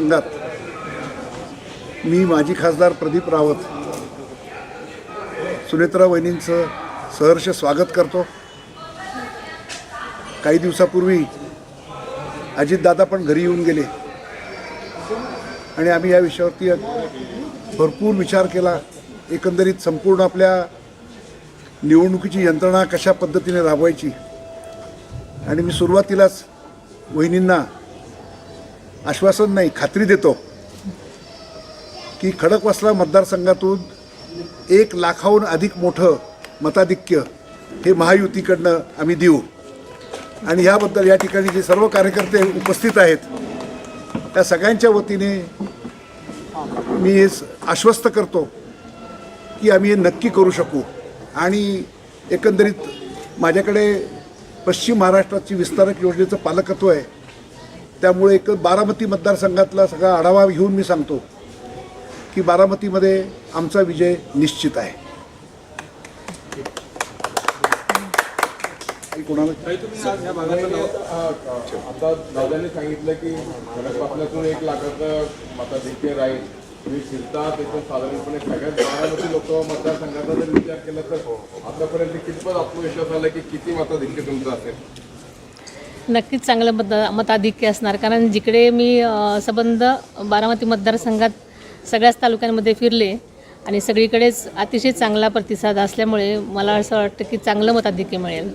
मतदारसंघात मी माजी खासदार प्रदीप रावत सुनेत्रा वहिनींचं सहर्ष स्वागत करतो. काही दिवसापूर्वी अजितदादा पण घरी येऊन गेले आणि आम्ही या विषयावरती भरपूर विचार केला. एकंदरीत संपूर्ण आपल्या निवडणुकीची यंत्रणा कशा पद्धतीने राबवायची? आणि मी सुरुवातीलाच वहिनींना आश्वासन नाही खात्री देतो. की खडकवासला मतदारसंघातून एक लाखाहून अधिक मोठं मताधिक्य हे महायुतीकडनं आम्ही देऊ. आणि ह्याबद्दल या ठिकाणी जे सर्व कार्यकर्ते उपस्थित आहेत त्या सगळ्यांच्या वतीने मी हे आश्वस्त करतो की आम्ही हे नक्की करू शकू. आणि एकंदरीत माझ्याकडे पश्चिम महाराष्ट्राची विस्तारक योजनेचं पालकत्व आहे. त्यामुळे एक बारामती मतदारसंघातला सगळा आढावा घेऊन मी सांगतो की बारामतीमध्ये आमचा विजय निश्चित आहे. काही कोणाला? तुम्ही आज आता दादांनी सांगितलं की आपल्यातून एक लाखाचं मताधिक्य राहील. तुम्ही फिरता त्याच्यात साधारणपणे सगळ्यात बारामती लोक मतदारसंघाचा जर विचार केला तर आतापर्यंत कितपत आत्मविश्वास आला की किती मताधिक्य तुमचं असेल? नक्कीच चांगलं मत मताधिक्य असणार. कारण जिकडे मी सबंध बारामती मतदारसंघात सगळ्याच तालुक्यांमध्ये फिरले आणि सगळीकडेच अतिशय चांगला प्रतिसाद असल्यामुळे मला असं वाटतं की चांगलं मताधिक्य मिळेल.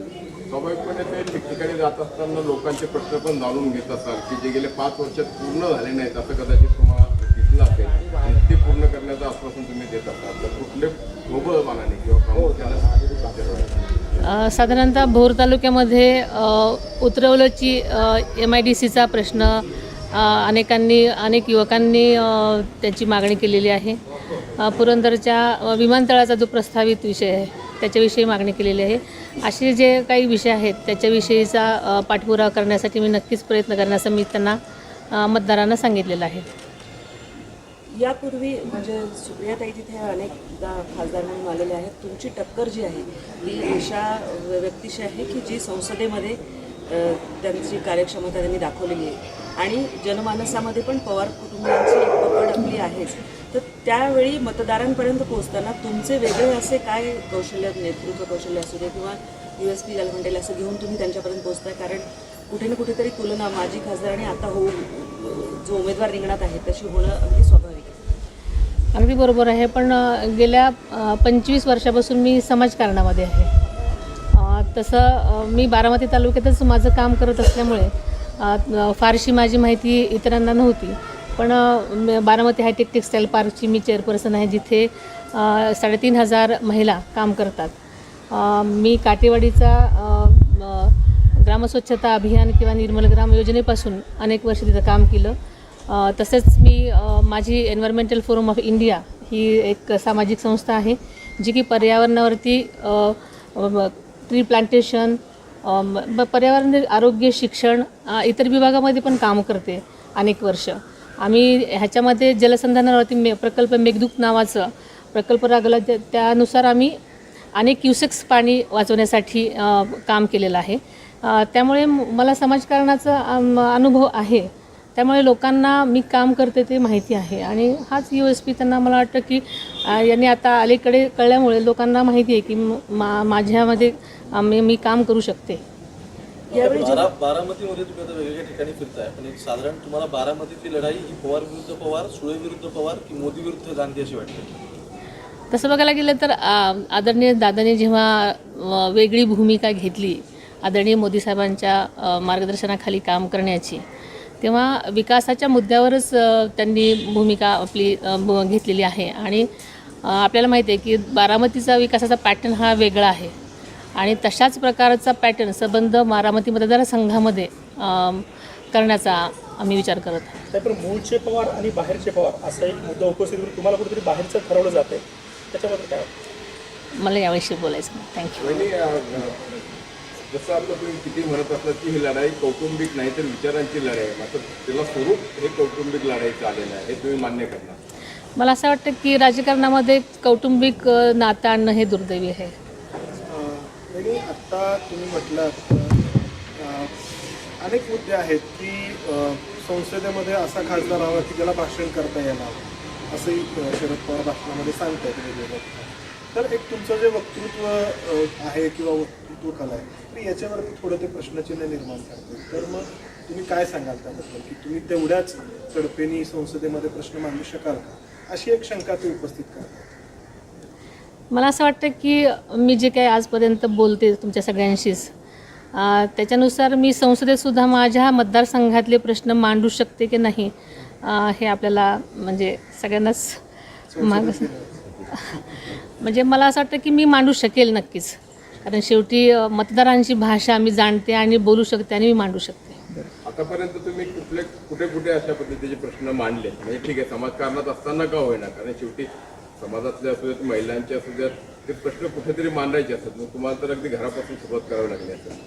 स्वाभाविकपणे ते ठिकठिकाणी जात असताना लोकांचे प्रश्न पण जाणून घेत असाल की जे गेले पाच वर्षात पूर्ण झाले नाहीत असं कदाचित तुम्हाला दिसलं असेल. ते पूर्ण करण्याचं आश्वासन तुम्ही देत असाल तर कुठले ढोबळ मानाने किंवा प्रामुख्याने साधारणतः भोर तालुक्यामध्ये उतरवलंची एम आय डी सीचा प्रश्न अनेकांनी अनेक युवकांनी त्याची मागणी केलेली आहे. पुरंदरच्या विमानतळाचा जो प्रस्तावित विषय आहे त्याच्याविषयी मागणी केलेली आहे. असे जे काही विषय आहेत त्याच्याविषयीचा पाठपुरावा करण्यासाठी मी नक्कीच प्रयत्न करण्याचं मी त्यांना मतदारांना सांगितलेलं आहे. यापूर्वी म्हणजे सुप्रियाताई तिथे अनेकदा खासदार म्हणून आलेले आहेत. तुमची टक्कर जी आहे ती अशा व्यक्तीशी आहे की जी संसदेमध्ये त्यांची कार्यक्षमता त्यांनी दाखवलेली आहे. आणि जनमानसामध्ये पण पवार कुटुंबियांची पकड आपली आहेच. तर त्यावेळी मतदारांपर्यंत पोहोचताना तुमचे वेगळे असे काय कौशल्य नेतृत्व कौशल्य असू दे किंवा यू एस पी ज्याला म्हणता येईल असं घेऊन तुम्ही त्यांच्यापर्यंत पोहोचताय? कारण कुठे ना कुठेतरी तुलना माजी खासदार आणि आता होऊ जो उमेदवार रिंगणात आहे तशी होणं अगदी स्वाभाविक आहे. अगदी बरोबर आहे पण गेल्या पंचवीस वर्षापासून मी समाजकारणामध्ये आहे. तसं मी बारामती तालुक्यातच माझं काम करत असल्यामुळे फारशी माझी माहिती इतरांना नव्हती. पण बारामती हायटेक टेक्स्टाईल पार्कची मी चेअरपर्सन आहे जिथे साडेतीन हजार महिला काम करतात. मी काटेवाडीचा ग्रामस्वच्छता अभियान किंवा निर्मल ग्राम योजनेपासून अनेक वर्ष तिथं काम केलं. तसेच मी माझी एन्व्हायरमेंटल फोरम ऑफ इंडिया ही एक सामाजिक संस्था आहे जी की पर्यावरणावरती ट्री प्लांटेशन पर्यावरण आरोग्य शिक्षण इतर विभागामध्ये पण काम करते अनेक वर्ष. आम्ही ह्याच्यामध्ये जलसंधानावरती मे प्रकल्प मेघदूत नावाचं प्रकल्प रागला त्या- त्यानुसार आम्ही अनेक क्युसेक्स पाणी वाचवण्यासाठी काम केलेलं आहे. त्यामुळे मला समाजकारणाचा अनुभव आहे. त्यामुळे लोकांना मी काम करते ते माहिती आहे. आणि हाच यू एस पी त्यांना मला वाटतं की यांनी आता अलीकडे कळल्यामुळे लोकांना माहिती आहे की म- माझ्यामध्ये मी मी काम करू शकते. यावेळी बारामतीमध्ये तुम्ही आता वेगवेगळ्या ठिकाणी फिरताय. पण एक साधारण तुम्हाला बारामतीची लढाई ही पवार विरुद्ध पवार सुळे विरुद्ध पवार की मोदी विरुद्ध गांधी अशी वाटते? तसं बघायला गेलं तर आदरणीय दादाने जेव्हा वेगळी भूमिका घेतली आदरणीय मोदी साहेबांच्या मार्गदर्शनाखाली काम करण्याची. तेव्हा विकासाच्या मुद्द्यावरच त्यांनी भूमिका आपली घेतलेली आहे. आणि आपल्याला माहिती आहे की बारामतीचा विकासाचा पॅटर्न हा वेगळा आहे. आणि तशाच प्रकारचा पॅटर्न संबंध बारामती मतदारसंघामध्ये करण्याचा आम्ही विचार करत आहोत. मूळचे पवार आणि बाहेरचे पवार असा एक मुद्दा उपस्थित करून तुम्हाला कुठेतरी बाहेरचं ठरवलं जाते त्याच्याबद्दल काय? मला याविषयी बोलायचं थँक्यू जसं आता तुम्ही किती म्हणत असलात की ही लढाई कौटुंबिक नाही तर विचारांची लढाई आहे. मात्र त्याला स्वरूप हे कौटुंबिक लढाईचं आलेलं आहे हे तुम्ही मान्य करणार. मला असं वाटतं की राजकारणामध्ये कौटुंबिक नातं आणणं हे दुर्दैवी आहे. आणि आत्ता तुम्ही म्हटलं अनेक मुद्दे आहेत की संसदेमध्ये असा खासदार हवा की ज्याला भाषण करता येणार असंही शरद पवार भाषणामध्ये सांगतात तर एक तुमचं जे वक्तृत्व आहे किंवा वक्तृत्व कला आहे तर याच्यावरती थोडं ते प्रश्नचिन्ह निर्माण करते तर मग तुम्ही काय सांगाल त्याबद्दल? की तुम्ही तेवढ्याच तडफेने संसदेमध्ये प्रश्न मांडू शकाल का? अशी एक शंका ते उपस्थित करतात. मला असं वाटतं की मी जे काही आजपर्यंत बोलते तुमच्या सगळ्यांशीच त्याच्यानुसार मी संसदेतसुद्धा माझ्या मतदारसंघातले प्रश्न मांडू शकते की नाही हे आपल्याला म्हणजे सगळ्यांनाच माग म्हणजे मला असं वाटतं की मी मांडू शकेल नक्कीच. कारण शेवटी मतदारांची भाषा मी जाणते आणि बोलू शकते आणि मी मांडू शकते. आतापर्यंत तुम्ही कुठले कुठे कुठे अशा पद्धतीचे प्रश्न मांडले? म्हणजे ठीक आहे समाजकारणात असताना का होईना? कारण शेवटी समाजातले असू देत महिलांचे असू देत ते प्रश्न कुठेतरी मांडायचे असतात. मग तुम्हाला तर अगदी घरापासून सुरुवात करावी लागली असेल.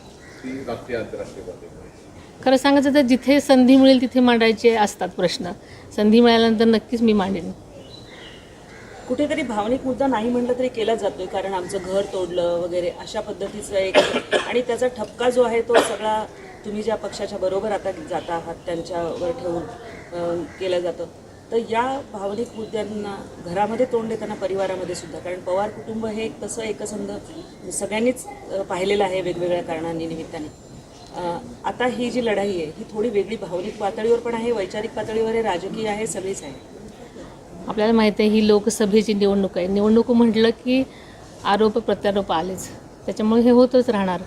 ती राष्ट्रीय आंतरराष्ट्रीय खरं सांगायचं तर जिथे संधी मिळेल तिथे मांडायचे असतात प्रश्न. संधी मिळाल्यानंतर नक्कीच मी मांडेन. कुठेतरी भावनिक मुद्दा नाही म्हटलं तरी केला जातोय कारण आमचं घर तोडलं वगैरे अशा पद्धतीचं एक आणि त्याचा ठपका जो आहे तो सगळा तुम्ही ज्या पक्षाच्या बरोबर आता जाता आहात त्यांच्यावर ठेवून केलं जातं. तर या भावनिक मुद्द्यांना घरामध्ये तोंड देताना परिवारामध्ये सुद्धा कारण पवार कुटुंब हे एक तसं एकसंध सगळ्यांनीच पाहिलेलं आहे वेगवेगळ्या कारणांनी निमित्ताने. आता ही जी लढाई आहे ही थोडी वेगळी भावनिक पातळीवर पण आहे वैचारिक पातळीवर आहे राजकीय आहे सगळीच आहे. आपल्याला माहिती आहे ही लोकसभेची निवडणूक आहे. निवडणूक म्हटलं की आरोप प्रत्यारोप आलेच. त्याच्यामुळे हे होतच राहणार.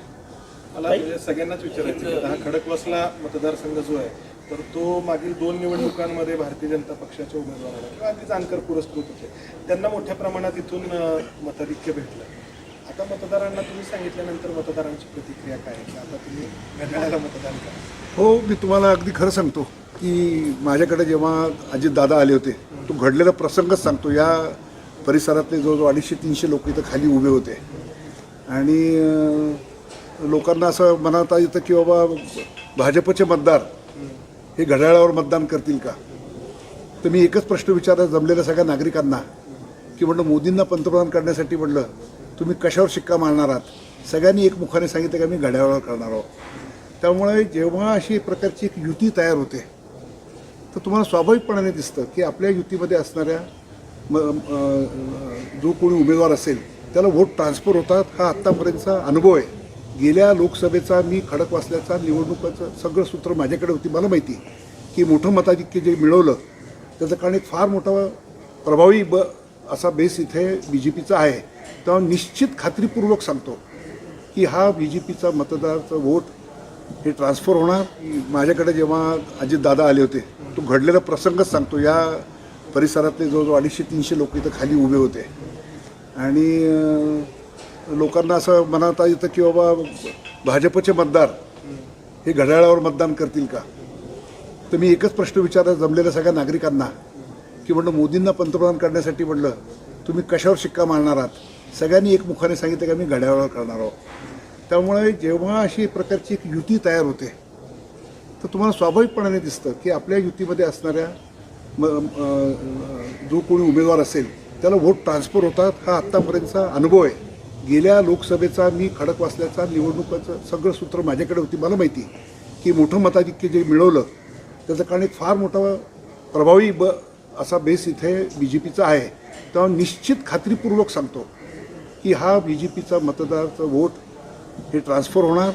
मला म्हणजे सगळ्यांनाच विचारायचं हा खडकवासला मतदारसंघ जो आहे तर तो मागील दोन निवडणुकांमध्ये भारतीय जनता पक्षाच्या उमेदवाराला किंवा अगदी जाणकार पुरस्कृत होते. त्यांना मोठ्या प्रमाणात इथून मताधिक्य भेटलं. आता मतदारांना तुम्ही सांगितल्यानंतर मतदारांची प्रतिक्रिया काय आता तुम्ही घड्याळाला मतदान करा. हो मी तुम्हाला अगदी खरं सांगतो. की माझ्याकडे जेव्हा अजितदादा आले होते तो घडलेला प्रसंगच सांगतो. या परिसरातले जवळजवळ अडीचशे तीनशे लोक इथं खाली उभे होते. आणि लोकांना असं मनात येतं की बाबा भाजपचे मतदार हे घड्याळावर मतदान करतील का? तर मी एकच प्रश्न विचारला जमलेल्या सगळ्या नागरिकांना की म्हटलं मोदींना पंतप्रधान करण्यासाठी म्हटलं तुम्ही कशावर शिक्का मारणार आहात? सगळ्यांनी एकमुखाने सांगितलं की आम्ही घड्याळावर करणार आहोत. त्यामुळे जेव्हा अशी एक प्रकारची एक युती तयार होते तर तुम्हाला स्वाभाविकपणाने दिसतं की आपल्या युतीमध्ये असणाऱ्या म जो कोणी उमेदवार असेल त्याला वोट ट्रान्सफर होतात. हा आत्तापर्यंतचा अनुभव आहे. गेल्या लोकसभेचा मी खडक वाचल्याचा निवडणुकाचं सगळं सूत्र माझ्याकडे होती. मला माहिती की मोठं मताधिक्य जे मिळवलं त्याचं कारण एक फार मोठा प्रभावी ब असा बेस इथे बी जे पीचा आहे. तेव्हा निश्चित खात्रीपूर्वक सांगतो की हा बी जे पीचा मतदारचा वोट हे ट्रान्सफर होणार? माझ्याकडे जेव्हा अजितदादा आले होते तो घडलेला प्रसंगच सांगतो. या परिसरातले जवळजवळ अडीचशे तीनशे लोक इथं खाली उभे होते. आणि लोकांना असं मनात येतं की बाबा भाजपचे मतदार हे घड्याळावर मतदान करतील का? तर मी एकच प्रश्न विचारला जमलेल्या सगळ्या नागरिकांना की म्हणलं मोदींना पंतप्रधान करण्यासाठी म्हटलं तुम्ही कशावर शिक्का मारणार आहात? सगळ्यांनी एकमुखाने सांगितलं की मी घड्याळावर करणार आहोत. त्यामुळे जेव्हा अशी प्रकारची एक युती तयार होते तर तुम्हाला स्वाभाविकपणाने दिसतं की आपल्या युतीमध्ये असणाऱ्या म जो कोणी उमेदवार असेल त्याला वोट ट्रान्सफर होतात. हा आत्तापर्यंतचा अनुभव आहे. गेल्या लोकसभेचा मी खडक वाचल्याचा निवडणुकाचं सगळं सूत्र माझ्याकडे होती. मला माहिती की मोठं मताधिक्य जे मिळवलं त्याचं कारण एक फार मोठा प्रभावी ब असा बेस इथे बी जे पीचा आहे. तेव्हा निश्चित खात्रीपूर्वक सांगतो की हा बी जे पीचा मतदारचा वोट हे ट्रान्सफर होणार.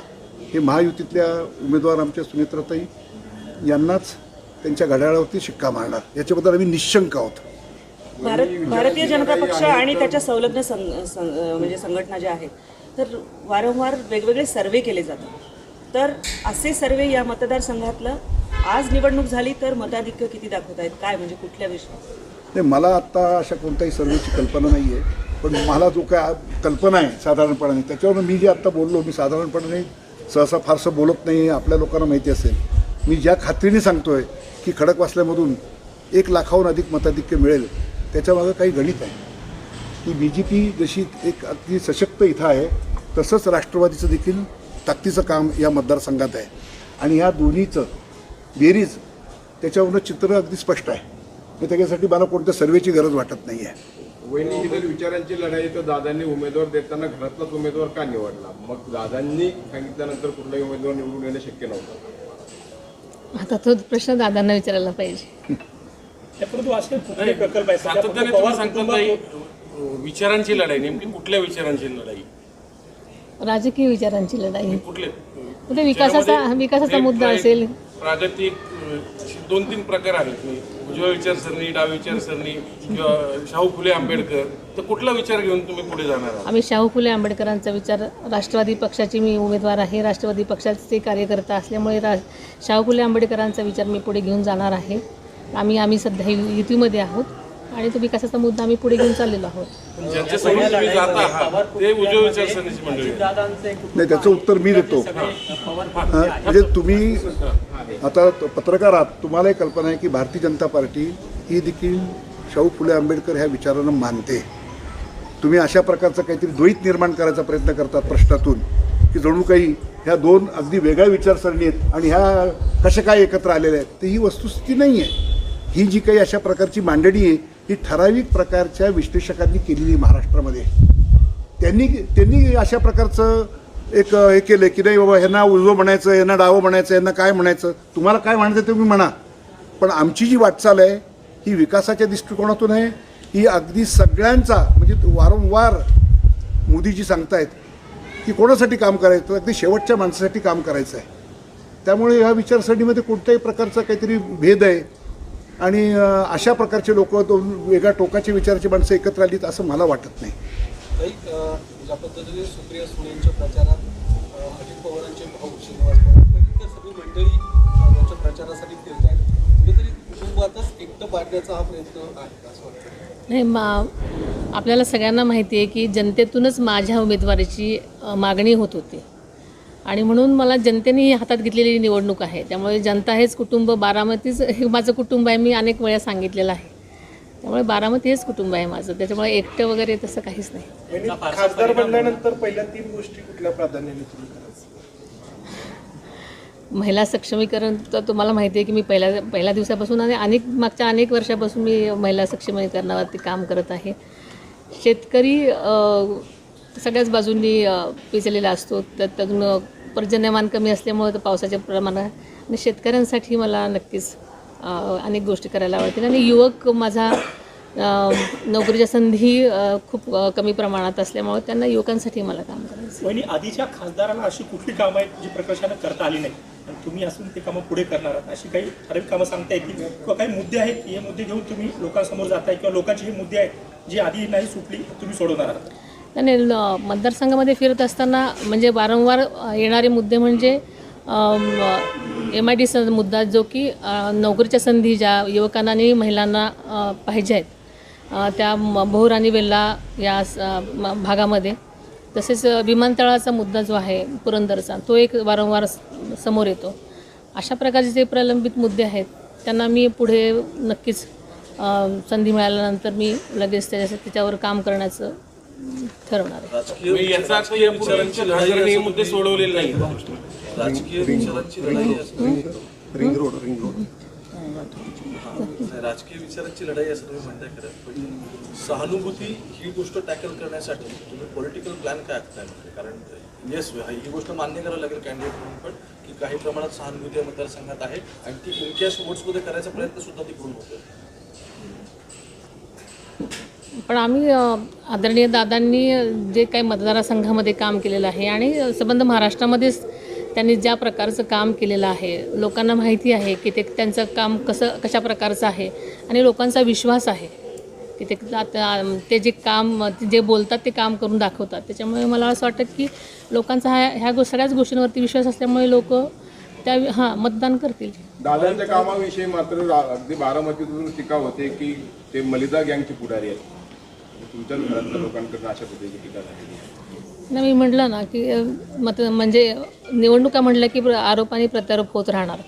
हे महायुतीतल्या उमेदवार आमच्या सुनेत्राताई यांनाच त्यांच्या घड्याळावरती शिक्का मारणार. याच्याबद्दल आम्ही निशंक आहोत. भारत भारतीय जनता पक्ष आणि त्याच्या संलग्न म्हणजे संघटना ज्या आहेत तर वारंवार वेगवेगळे सर्वे केले जातात. तर असे सर्वे या मतदारसंघातलं आज निवडणूक झाली तर मताधिक्य किती दाखवत आहेत काय म्हणजे कुठल्या विषय नाही मला आत्ता अशा कोणत्याही सर्वेची कल्पना नाही आहे पण मला जो काय कल्पना आहे साधारणपणाने त्याच्यावरून मी जे आत्ता बोललो मी साधारणपणाने सहसा फारसं बोलत नाही आपल्या लोकांना माहिती असेल. मी ज्या खात्रीने सांगतोय की खडकवासल्यामधून एक लाखाहून अधिक मताधिक्य मिळेल त्याच्यामागं काही गणित आहे. की बी जे पी जशी एक अगदी सशक्त इथं आहे तसंच राष्ट्रवादीचं देखील ताकदीचं काम या मतदारसंघात आहे. आणि ह्या दोन्हीचं बेरीज त्याच्यावरनं चित्र अगदी स्पष्ट आहे. मग त्याच्यासाठी मला कोणत्या सर्वेची गरज वाटत नाही आहे वहिनी ही जर विचारांची लढाई तर दादांनी उमेदवार देताना घरातलाच उमेदवार का निवडला? मग दादांनी सांगितल्यानंतर कुठलाही उमेदवार निवडून येणं शक्य नव्हतं. आता तो प्रश्न दादांना विचारायला पाहिजे. परंतु असे कुठले प्रकल्प सातत्याने सांगता विचारांची लढाई नेमकी कुठल्या विचारांची लढाई? राजकीय विचारांची लढाई. कुठले? ते विकासाचा विकासाचा मुद्दा असेल. प्रागतिक दोन तीन प्रकार आहेत. उजव्या विचारसरणी डावी विचारसरणी किंवा शाहू फुले आंबेडकर तर कुठला विचार घेऊन तुम्ही पुढे जाणार आहात? आम्ही शाहू फुले आंबेडकरांचा विचार राष्ट्रवादी पक्षाची मी उमेदवार आहे. राष्ट्रवादी पक्षाचे कार्यकर्ता असल्यामुळे रा शाहू फुले आंबेडकरांचा विचार मी पुढे घेऊन जाणार आहे. आम्ही आम्ही सध्या युतीमध्ये आहोत. आणि तो विकासाचा मुद्दा आम्ही पुढे घेऊन चाललेलो आहोत. पण ज्यांच्यासमोर तुम्ही जात आहात ते उजव्या विचारसरणीची मंडळी. आहेत. नाही त्याचं उत्तर मी देतो. हा, म्हणजे तुम्ही आता पत्रकार आहात तुम्हाला एक कल्पना आहे की भारतीय जनता पार्टी ही देखील शाहू फुले आंबेडकर ह्या विचारांना मानते. तुम्ही अशा प्रकारचं काहीतरी द्वैत निर्माण करायचा प्रयत्न करतात प्रश्नातून की जणू काही ह्या दोन अगदी वेगळ्या विचारसरणी आहेत आणि ह्या कशा काय एकत्र आलेल्या आहेत तर ही वस्तुस्थिती नाही आहे ही जी काही अशा प्रकारची मांडणी आहे ही ठराविक प्रकारच्या विश्लेषकांनी केलेली महाराष्ट्रामध्ये. त्यांनी त्यांनी अशा प्रकारचं एक हे केलं की नाही बाबा ह्यांना उजवं म्हणायचं यांना डावं म्हणायचं यांना काय म्हणायचं? तुम्हाला काय म्हणायचं तुम्ही म्हणा. पण आमची जी वाटचाल आहे ही विकासाच्या दृष्टिकोनातून आहे. ही अगदी सगळ्यांचा म्हणजे वारंवार मोदीजी सांगतायत की कोणासाठी काम करायचं? अगदी शेवटच्या माणसासाठी काम करायचं आहे. त्यामुळे ह्या विचारसरणीमध्ये कोणत्याही प्रकारचा काहीतरी भेद आहे. आणि अशा प्रकारचे लोक दोन वेगळ्या टोकाच्या विचाराची माणसं एकत्र आलीत असं मला वाटत नाही. ताई, अं, ज्या पद्धतीने सुप्रिया सुळेंच्या प्रचारात अं, अजित पवारांचे भाऊ श्रीनिवास पवार तर इतर सगळी मंडळी अं, त्यांच्या प्रचारासाठी फिरत आहेत कुठेतरी कुटुंबातच एकटं पाडण्याचा हा प्रयत्न आहे असं वाटतं नाही मा आपल्याला सगळ्यांना माहिती आहे की जनतेतूनच माझ्या उमेदवारीची मागणी होत होती. आणि म्हणून मला जनतेने ही हातात घेतलेली निवडणूक आहे. त्यामुळे जनता हेच कुटुंब बारामतीच हे माझं कुटुंब आहे मी अनेक वेळा सांगितलेलं आहे. त्यामुळे बारामती हेच कुटुंब आहे माझं. त्याच्यामुळे एकटं वगैरे तसं काहीच नाही. खासदार बनल्यानंतर पहिल्या तीन गोष्टी कुठल्या प्राधान्याने महिला सक्षमीकरण तर तुम्हाला माहिती आहे की मी पहिल्या पहिल्या दिवसापासून आणि अनेक मागच्या अनेक वर्षापासून मी महिला सक्षमीकरणावरती काम करत आहे. शेतकरी सगळ्याच बाजूंनी पिचलेला असतो. तर त्यातून पर्जन्यमान कमी असल्यामुळे तर पावसाच्या प्रमाणात आणि शेतकऱ्यांसाठी मला नक्कीच अनेक गोष्टी करायला आवडतील. आणि युवक माझा नोकरीच्या संधी खूप कमी प्रमाणात असल्यामुळे त्यांना युवकांसाठी मला काम करायचं. वहिनी आधीच्या खासदारांना अशी कुठली कामं आहेत जी प्रकर्षानं करता आली नाही आणि तुम्ही असून ते कामं पुढे करणार आहात. अशी काही ठराविक कामं सांगता येतील किंवा काही मुद्दे आहेत की हे मुद्दे घेऊन तुम्ही लोकांसमोर जाताय किंवा लोकांचे हे मुद्दे आहेत जी आधी नाही सुटली तुम्ही सोडवणार आहात. आणि ल- मतदारसंघामध्ये फिरत असताना म्हणजे वारंवार येणारे मुद्दे म्हणजे एम आय डी स मुद्दा जो की नोकरीच्या संधी ज्या युवकांना आणि महिलांना पाहिजे आहेत. त्या म- आणि वेल्ला या स- भागामध्ये. तसेच विमानतळाचा मुद्दा जो आहे पुरंदरचा तो एक वारंवार समोर येतो. अशा प्रकारचे जे प्रलंबित मुद्दे आहेत त्यांना मी पुढे नक्कीच संधी मिळाल्यानंतर मी लगेच त्याच्या त्याच्यावर काम करण्याचं ठरवणार आहे. राजकीय याचा अर्थ विचारांची लढाई हे असं मुद्दे तुम्ही- सोडवलेले नाही राजकीय विचारांची लढाई असं रिंग रोड रिंग रोड नाही, राजकीय विचारांची लढाई असं तुम्ही म्हणताय खरं. पण सहानुभूती ही गोष्ट टॅकल करण्यासाठी तुम्ही पॉलिटिकल प्लॅन काय आखताय म्हणजे? कारण येस ही गोष्ट मान्य करावं लागेल कॅन्डिडेट म्हणून पण की काही प्रमाणात सहानुभूती या मतदारसंघात आहे आणि ती इनकॅश वोट्समध्ये करायचा प्रयत्न सुद्धा तिकडून होतोय. पण आम्ही आदरणीय दादांनी जे काही मतदारसंघामध्ये काम केलेलं आहे आणि संबंध महाराष्ट्रामध्येच त्यांनी ज्या प्रकारचं काम केलेलं आहे लोकांना माहिती आहे की ते त्यांचं काम कसं कशा प्रकारचं आहे आणि लोकांचा विश्वास आहे की ते आता ते जे काम जे बोलतात ते काम करून दाखवतात. त्याच्यामुळे मला असं वाटतं की लोकांचा ह्या ह्या गो सगळ्याच गोष्टींवरती विश्वास असल्यामुळे लोक त्या हां मतदान करतील. दादांच्या कामाविषयी मात्र अगदी बारामतीतून टीका होते की ते मलिदा गँगचे पुढारी आहेत. तुमच्याच घरातल्या लोकांकडून अशा पद्धतीची टीका झालेली आहे. नाही मी म्हटलं ना की मत म्हणजे निवडणुका म्हटलं की प्र- आरोप आणि प्रत्यारोप होत राहणार.